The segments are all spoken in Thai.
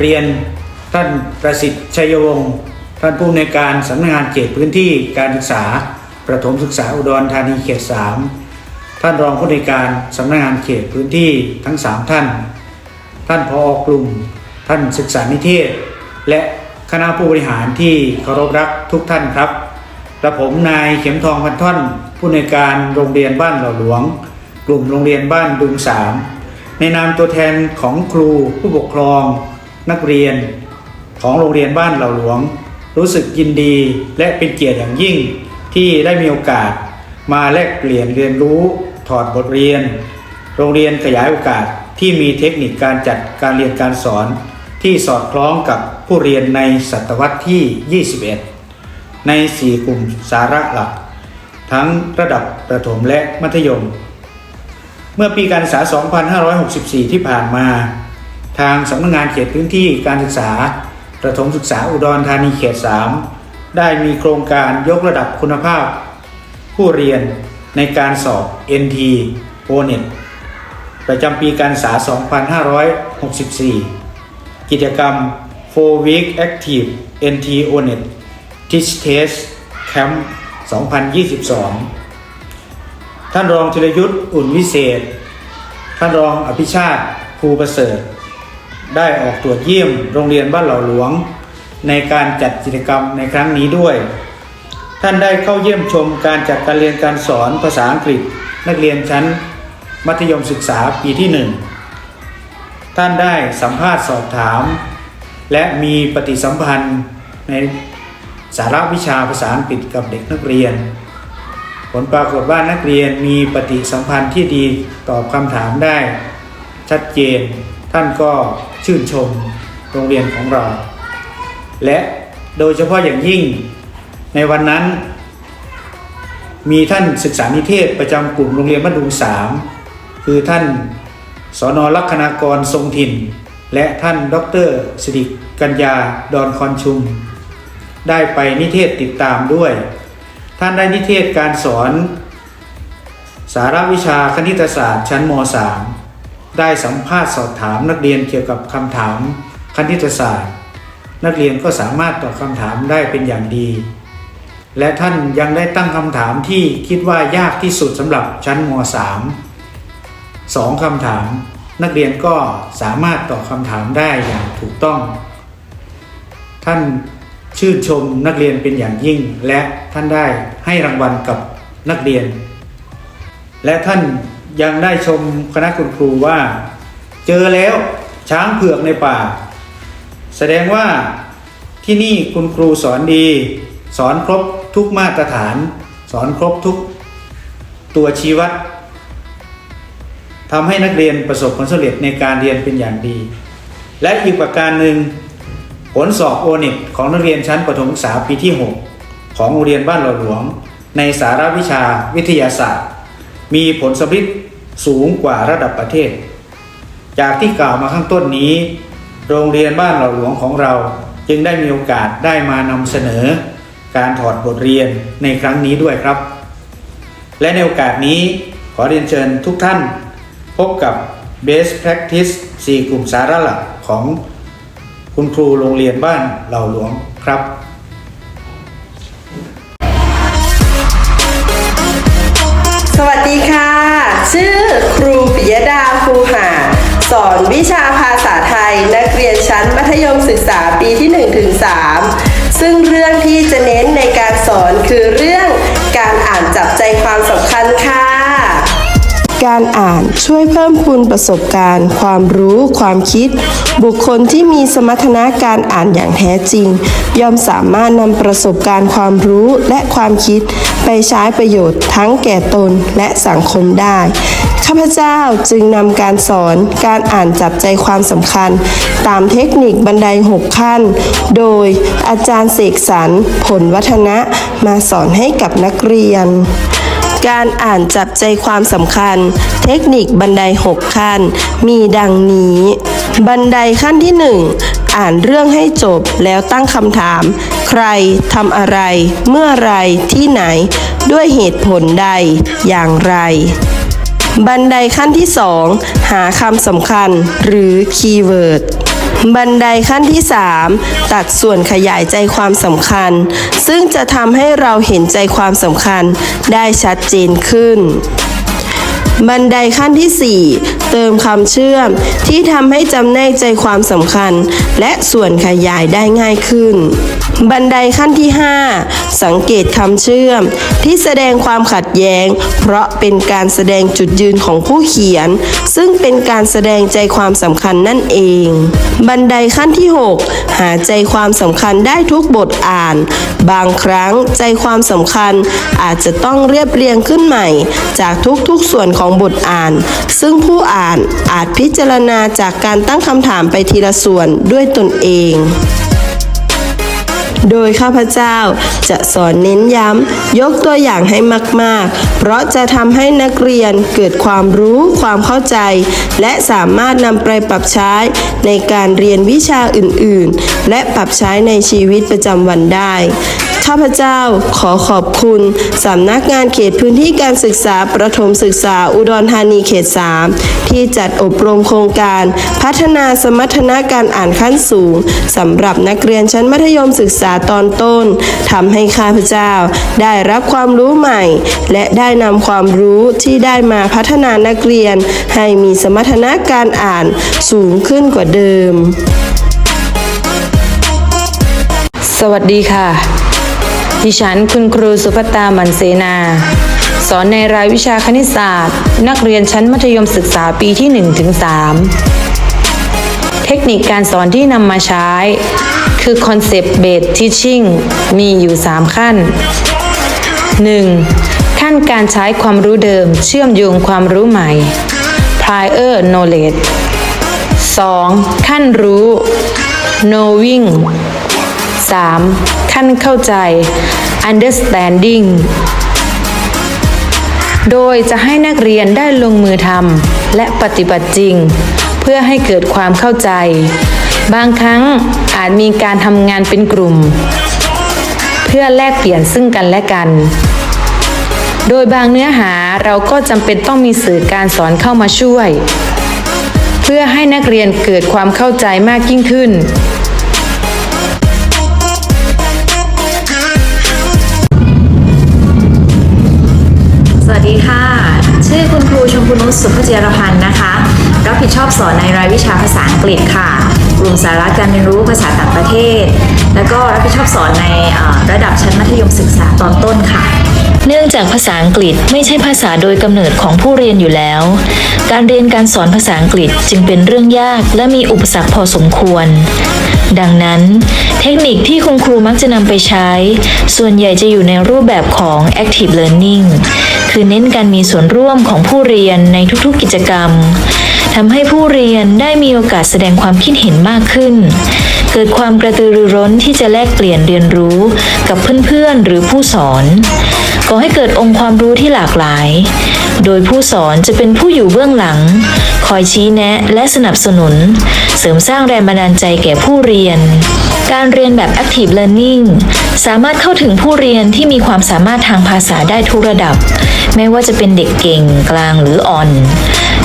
เรียนท่านประสิทธิ์ชัยวงศ์ท่านผู้ในการสำนักงานเขตพื้นที่การศึกษา ประถมศึกษาอุดรธานีเขต 3 ท่านรองผู้ในการสำนักงานเขตพื้นที่ทั้ง 3 ท่าน ท่านพอกลุ่ม ท่านศึกษานิเทศ และคณะผู้บริหารที่เคารพรักทุกท่านครับกระผมนายเข็มทองพันท่อน ผู้ในการโรงเรียนบ้านเหล่าหลวง กลุ่มโรงเรียนบ้านดุงสามในนามตัวแทนของครูผู้ปกครอง นักเรียนของโรงเรียนบ้านเหล่าหลวง รู้สึกยินดีและเป็นเกียรติอย่างยิ่งที่ได้มีโอกาส มาแลกเปลี่ยนเรียนรู้ถอดบทเรียน โรงเรียนขยายโอกาสที่มีเทคนิคการจัดการเรียนการสอน ที่สอดคล้องกับผู้เรียนในศตวรรษที่ 21 ใน 4 กลุ่มสาระหลัก ทั้งระดับประถมและมัธยม เมื่อปีการศึกษา 2564 ที่ผ่านมา ทางสำนักงานเขตพื้นที่การศึกษาประถมศึกษาอุดรธานีเขต 3 ได้มีโครงการยกระดับคุณภาพ ผู้เรียนในการสอบ NT o n e t ประจำปีการศึกษา 2564 กิจกรรม 4 Week Active NT o n e t Teach Test Camp 2022 ท่านรองธีรยุทธ์อุ่นวิเศษ ท่านรองอภิชาติภูประเสริฐ ได้ออกตรวจเยี่ยมโรงเรียนบ้านเหล่าหลวง ในการจัดกิจกรรมในครั้งนี้ด้วย ท่านได้เข้าเยี่ยมชมการจัดการเรียนการสอนภาษาอังกฤษ นักเรียนชั้น มัธยมศึกษาปีที่หนึ่งท่านได้สัมภาษณ์สอบถาม และมีปฏิสัมพันธ์ในสาระวิชาภาษาอังกฤษกับเด็กนักเรียน ผลปรากฏว่านักเรียนมีปฏิสัมพันธ์ที่ดีตอบคำถามได้ ชัดเจน ท่านก็ ชื่นชมโรงเรียนของเรา และโดยเฉพาะอย่างยิ่งในวันนั้น มีท่านศึกษานิเทศประจำกลุ่มโรงเรียนบ้านดุงสามคือท่านสอนอลักษณากรทรงถิ่น และท่านดรสิริกัญญาดอนคอนชุม ได้ไปนิเทศติดตามด้วย ท่านได้นิเทศการสอน สาระวิชาคณิตศาสตร์ชั้นม .3 ได้สัมภาษณ์สอบถามนักเรียนเกี่ยวกับคำถามคณิตศาสตร์ นักเรียนก็สามารถตอบคำถามได้เป็นอย่างดี และท่านยังได้ตั้งคำถามที่คิดว่ายากที่สุดสำหรับชั้นม .3 สองคำถาม นักเรียนก็สามารถตอบคำถามได้อย่างถูกต้อง ท่านชื่นชมนักเรียนเป็นอย่างยิ่ง และท่านได้ให้รางวัลกับนักเรียน และท่าน ยังได้ชมคณะคุณครูว่า เจอแล้วช้างเผือกในป่า แสดงว่าที่นี่คุณครูสอนดี สอนครบทุกมาตรฐาน สอนครบทุกตัวชี้วัดทำให้นักเรียนประสบผลสำเร็จในการเรียนเป็นอย่างดี และอีกประการหนึ่งผลสอบโอเน็ตของนักเรียนชั้นประถมศึกษาปีที่ 6 ของโรงเรียนบ้านหล่าหลวง ในสาระวิชาวิทยาศาสตร์ มีผลสำลิด สูงกว่าระดับประเทศ จากที่กล่าวมาข้างต้นนี้ โรงเรียนบ้านเหล่าหลวงของเราจึงได้มีโอกาสได้มานำเสนอ การถอดบทเรียนในครั้งนี้ด้วยครับ และในโอกาสนี้ขอเรียนเชิญทุกท่าน พบกับ Best Practice 4 กลุ่มสาระหลักของคุณครูโรงเรียนบ้านเหล่าหลวงครับ สอนวิชาภาษาไทยนักเรียนชั้นมัธยมศึกษาปีที่1ถึง3ซึ่งเรื่องที่จะเน้นในการสอนคือเรื่องการอ่านจับใจความสำ การอ่านช่วยเพิ่มพูนประสบการณ์ ความรู้ ความคิด บุคคลที่มีสมรรถนะการอ่านอย่างแท้จริง ย่อมสามารถนำประสบการณ์ความรู้และความคิด ไปใช้ประโยชน์ทั้งแก่ตนและสังคมได้ ข้าพเจ้าจึงนำการสอนการอ่านจับใจความสำคัญ ตามเทคนิคบันได 6 ขั้น โดยอาจารย์เสกสรรผลวัฒนะมาสอนให้กับนักเรียน การอ่านจับใจความสำคัญ เทคนิคบันได 6 ขั้น มีดังนี้ บันไดขั้นที่ 1 อ่านเรื่องให้จบแล้วตั้งคำถาม ใครทำอะไร เมื่อไรที่ไหน ด้วยเหตุผลใด อย่างไรบันไดขั้นที่ 2 หาคำสำคัญหรือคีย์เวิร์ด บันไดขั้นที่ 3 ตัดส่วนขยายใจความสำคัญ ซึ่งจะทำให้เราเห็นใจความสำคัญได้ชัดเจนขึ้น บันไดขั้นที่ 4 เติมคำเชื่อม ที่ทำให้จำแนกใจความสำคัญ และส่วนขยายได้ง่ายขึ้น บันไดขั้นที่ 5 สังเกตคำเชื่อม ที่แสดงความขัดแย้ง เพราะเป็นการแสดงจุดยืนของผู้เขียน ซึ่งเป็นการแสดงใจความสำคัญนั่นเอง บันไดขั้นที่ 6 หาใจความสำคัญได้ทุกบทอ่าน บางครั้งใจความสำคัญอาจจะต้องเรียบเรียงขึ้นใหม่ จากทุกๆส่วนของบทอ่าน ซึ่งผู้อ่านอาจพิจารณาจากการตั้งคำถามไปทีละส่วนด้วยตนเอง โดยข้าพเจ้าจะสอนเน้นย้ำ ยกตัวอย่างให้มาก ๆ เพราะจะทำให้นักเรียนเกิดความรู้ความเข้าใจ และสามารถนำไปปรับใช้ในการเรียนวิชาอื่น ๆ และปรับใช้ในชีวิตประจำวันได้ข้าพเจ้าขอขอบคุณสำนักงานเขตพื้นที่การศึกษาประถมศึกษาอุดรธานีเขต 3 ที่จัดอบรมโครงการพัฒนาสมรรถนะการอ่านขั้นสูงสำหรับนักเรียนชั้นมัธยมศึกษาตอนต้นทำให้ข้าพเจ้า ได้รับความรู้ใหม่ และได้นำความรู้ที่ได้มาพัฒนานักเรียน ให้มีสมรรถนะการอ่านสูงขึ้นกว่าเดิม สวัสดีค่ะ ดิฉันคุณครูสุภตามันเสนาสอนในรายวิชาคณิตศาสตร์ นักเรียนชั้นมัธยมศึกษาปีที่1ถึง3 เทคนิคการสอนที่นำมาใช้ คือ Concept Based Teaching มีอยู่ 3 ขั้น 1. ขั้นการใช้ความรู้เดิมเชื่อมโยงความรู้ใหม่ Prior Knowledge 2. ขั้นรู้ knowing 3. ขั้นเข้าใจ understanding โดยจะให้นักเรียนได้ลงมือทำและปฏิบัติจริง พื่อให้เกิดความเข้าใจ บางครั้งอาจมีการทำงานเป็นกลุ่ม เพื่อแลกเปลี่ยนซึ่งกันและกัน โดยบางเนื้อหาเราก็จำเป็นต้องมีสื่อการสอนเข้ามาช่วย เพื่อให้นักเรียนเกิดความเข้าใจมากยิ่งขึ้นสวัสดีค่ะ ชื่อคุณครูชมพูนุสุภเจยรพันธ์นะคะ รับผิดชอบสอนในรายวิชาภาษาอังกฤษค่ะ กลุ่มสาระการเรียนรู้ภาษาต่างประเทศ แล้วก็รับผิดชอบสอนในระดับชั้นมัธยมศึกษาตอนต้นค่ะเนื่องจากภาษาอังกฤษไม่ใช่ภาษาโดยกำเนิดของผู้เรียนอยู่แล้ว การเรียนการสอนภาษาอังกฤษจึงเป็นเรื่องยากและมีอุปสรรคพอสมควร ดังนั้น เทคนิคที่คุณครูมักจะนำไปใช้ ส่วนใหญ่จะอยู่ในรูปแบบของ active learning คือเน้นการมีส่วนร่วมของผู้เรียนในทุกๆกิจกรรม ทำให้ผู้เรียนได้มีโอกาสแสดงความคิดเห็นมากขึ้น เกิดความกระตือรือร้นที่จะแลกเปลี่ยนเรียนรู้กับเพื่อนๆหรือผู้สอนก่อให้เกิดองค์ความรู้ที่หลากหลาย โดยผู้สอนจะเป็นผู้อยู่เบื้องหลัง คอยชี้แนะและสนับสนุน เสริมสร้างแรงบันดาลใจแก่ผู้เรียน การเรียนแบบ Active Learning สามารถเข้าถึงผู้เรียนที่มีความสามารถทางภาษาได้ทุกระดับ ไม่ว่าจะเป็นเด็กเก่งกลางหรืออ่อน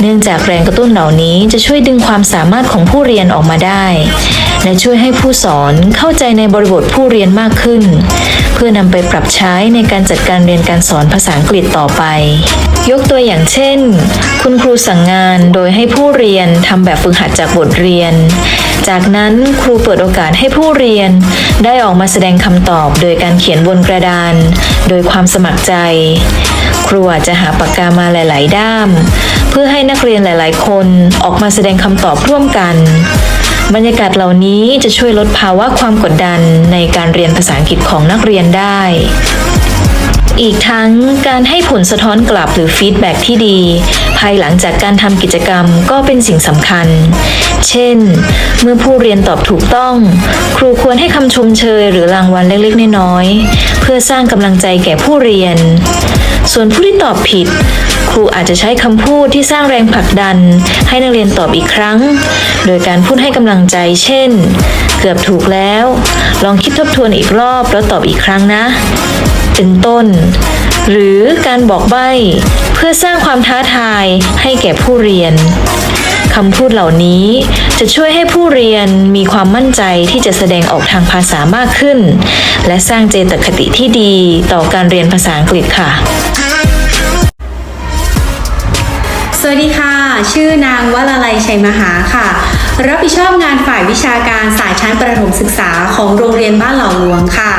เนื่องจากแรงกระตุ้นเหล่านี้จะช่วยดึงความสามารถของผู้เรียนออกมาได้ และช่วยให้ผู้สอนเข้าใจในบริบทผู้เรียนมากขึ้น เพื่อนำไปปรับใช้ในการจัดการเรียนการสอนภาษาอังกฤษต่อไป ยกตัวอย่างเช่น คุณครูสั่งงานโดยให้ผู้เรียนทำแบบฝึกหัดจากบทเรียน จากนั้นครูเปิดโอกาสให้ผู้เรียน ได้ออกมาแสดงคำตอบโดยการเขียนบนกระดาน โดยความสมัครใจ ครูอาจจะหาปากกามาหลาย ๆ ด้าม เพื่อให้นักเรียนหลาย ๆ คนออกมาแสดงคำตอบร่วมกัน บรรยากาศเหล่านี้จะช่วยลดภาวะความกดดันในการเรียนภาษาอังกฤษของนักเรียนได้ อีกทั้งการให้ผลสะท้อนกลับหรือฟีดแบ็กที่ดี ภายหลังจากการทำกิจกรรมก็เป็นสิ่งสำคัญ เช่น เมื่อผู้เรียนตอบถูกต้อง ครูควรให้คำชมเชยหรือรางวัลเล็ก ๆ น้อย ๆ เพื่อสร้างกำลังใจแก่ผู้เรียน ส่วนผู้ที่ตอบผิด ครูอาจจะใช้คำพูดที่สร้างแรงผลักดัน ให้นักเรียนตอบอีกครั้ง โดยการพูดให้กำลังใจ เช่น เกือบถูกแล้ว ลองคิดทบทวนอีกรอบแล้วตอบอีกครั้งนะ เป็นต้น หรือการบอกใบ้ เพื่อสร้างความท้าทายให้แก่ผู้เรียน คำพูดเหล่านี้จะช่วยให้ผู้เรียนมีความมั่นใจที่จะแสดงออกทางภาษามากขึ้น และสร้างเจตคติที่ดีต่อการเรียนภาษาอังกฤษค่ะ สวัสดีค่ะ ชื่อนางวลาลัยชัยมหาค่ะ รับผิดชอบงานฝ่ายวิชาการสายชั้นประถมศึกษาของโรงเรียนบ้านเหล่าหลวงค่ะ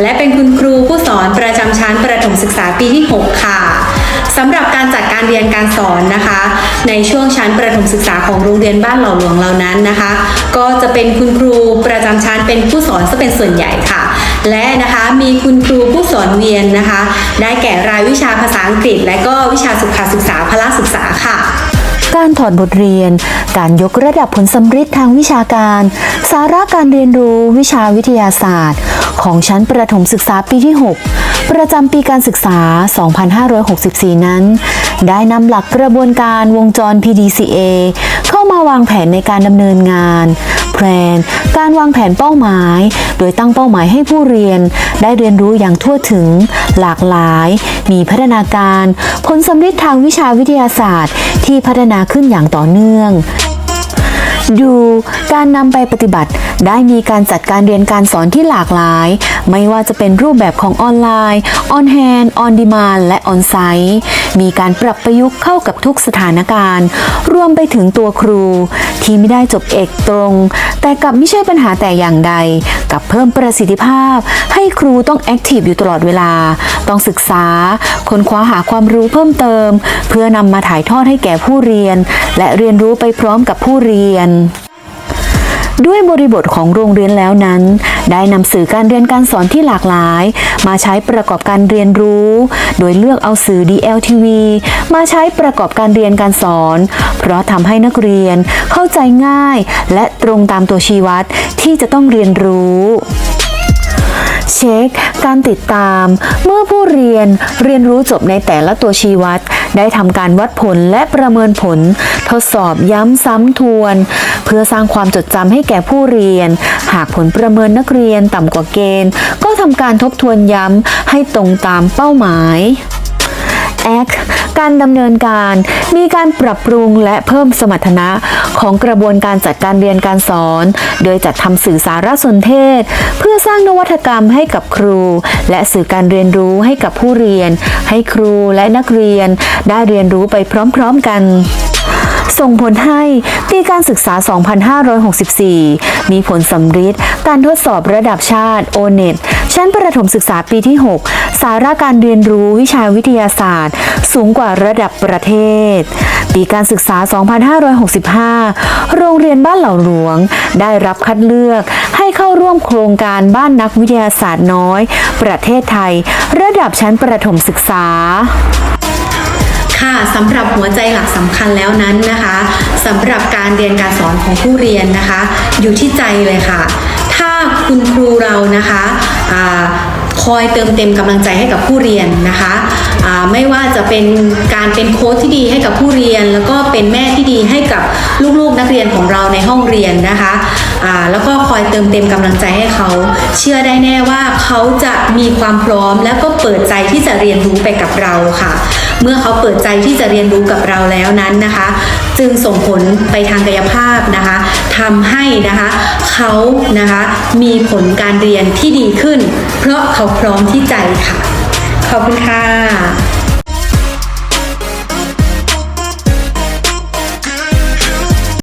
และเป็นคุณครูผู้สอนประจำชั้นประถมศึกษาปีที่ 6 ค่ะสำหรับการจัดการเรียนการสอนนะคะ ในช่วงชั้นประถมศึกษาของโรงเรียนบ้านเหล่าหลวงเหล่านั้นนะคะ ก็จะเป็นคุณครูประจำชั้นเป็นผู้สอนซะเป็นส่วนใหญ่ค่ะ และนะคะมีคุณครูผู้สอนเวียนนะคะ ได้แก่รายวิชาภาษาอังกฤษ และก็วิชาสุขศึกษาพละศึกษาค่ะการถอดบทเรียน การยกระดับผลสำฤทธิ์ทางวิชาการ สาระการเรียนรู้วิชาวิทยาศาสตร์ ของชั้นประถมศึกษาปีที่ 6 ประจำปีการศึกษา 2564 นั้น ได้นำหลักกระบวนการวงจร PDCA เข้ามาวางแผนในการดำเนินงานแพลนการวางแผนเป้าหมาย โดยตั้งเป้าหมายให้ผู้เรียน ได้เรียนรู้อย่างทั่วถึง หลากหลาย มีพัฒนาการ ผลสำฤทธิ์ทางวิชาวิทยาศาสตร์ ที่พัฒนาขึ้นอย่างต่อเนื่อง ดูการนำไปปฏิบัติ ได้มีการจัดการเรียนการสอนที่หลากหลาย ไม่ว่าจะเป็นรูปแบบของออนไลน์ ออนแฮนด์ออนดีมานและออนไซต์มีการปรับประยุกต์เข้ากับทุกสถานการณ์ รวมไปถึงตัวครู ที่ไม่ได้จบเอกตรง แต่กลับไม่ใช่ปัญหาแต่อย่างใด กับเพิ่มประสิทธิภาพ ให้ครูต้องแอคทีฟอยู่ตลอดเวลา ต้องศึกษา ค้นคว้าหาความรู้เพิ่มเติม เพื่อนำมาถ่ายทอดให้แก่ผู้เรียน และเรียนรู้ไปพร้อมกับผู้เรียนด้วยบริบทของโรงเรียนแล้วนั้น ได้นำสื่อการเรียนการสอนที่หลากหลาย มาใช้ประกอบการเรียนรู้ โดยเลือกเอาสื่อ DLTV มาใช้ประกอบการเรียนการสอน เพราะทำให้นักเรียนเข้าใจง่าย และตรงตามตัวชี้วัดที่จะต้องเรียนรู้ เช็ค การติดตาม เมื่อผู้เรียนเรียนรู้จบในแต่ละตัวชี้วัด ได้ทำการวัดผลและประเมินผล ทดสอบย้ำซ้ำทวน เพื่อสร้างความจดจำให้แก่ผู้เรียน หากผลประเมินนักเรียนต่ำกว่าเกณฑ์ ก็ทำการทบทวนย้ำให้ตรงตามเป้าหมาย แอคการดำเนินการมีการปรับปรุงและเพิ่มสมรรถนะของกระบวนการจัดการเรียนการสอน โดยจัดทำสื่อสารสนเทศ เพื่อสร้างนวัตกรรมให้กับครู และสื่อการเรียนรู้ให้กับผู้เรียน ให้ครูและนักเรียน ได้เรียนรู้ไปพร้อมๆกันส่งผลให้ปีการศึกษา 2564 มีผลสำฤทธิ์การทดสอบระดับชาติ o n e t ชั้นประถมศึกษาปีที่ 6 สาระการเรียนรู้วิชาวิทยาศาสตร์ สูงกว่าระดับประเทศ ปีการศึกษา 2565 โรงเรียนบ้านเหล่าหลวง ได้รับคัดเลือกให้เข้าร่วมโครงการบ้านนักวิทยาศาสตร์น้อย ประเทศไทย ระดับชั้นประถมศึกษาค่ะสำหรับหัวใจหลักสำคัญแล้วนั้นนะคะสำหรับการเรียนการสอนของผู้เรียนนะคะ อยู่ที่ใจเลยค่ะ ถ้าคุณครูเรานะคะอคอยเติมเต็มกำลังใจให้กับผู้เรียนนะคะ ไม่ว่าจะเป็นการเป็นโค้ชที่ดีให้กับผู้เรียน แล้วก็เป็นแม่ที่ดีให้กับลูกๆนักเรียนของเราในห้องเรียนนะคะแล้วก็คอยเติมเต็มกำลังใจให้เขา เชื่อได้แน่ว่าเขาจะมีความพร้อม แล้วก็เปิดใจที่จะเรียนรู้ไปกับเราค่ะ เมื่อเขาเปิดใจที่จะเรียนรู้กับเราแล้วนั้นนะคะ จึงส่งผลไปทางกายภาพนะคะทำให้นะคะเขานะคะมีผลการเรียนที่ดีขึ้น เพราะเขาพร้อมที่ใจค่ะ ขอบคุณค่ะ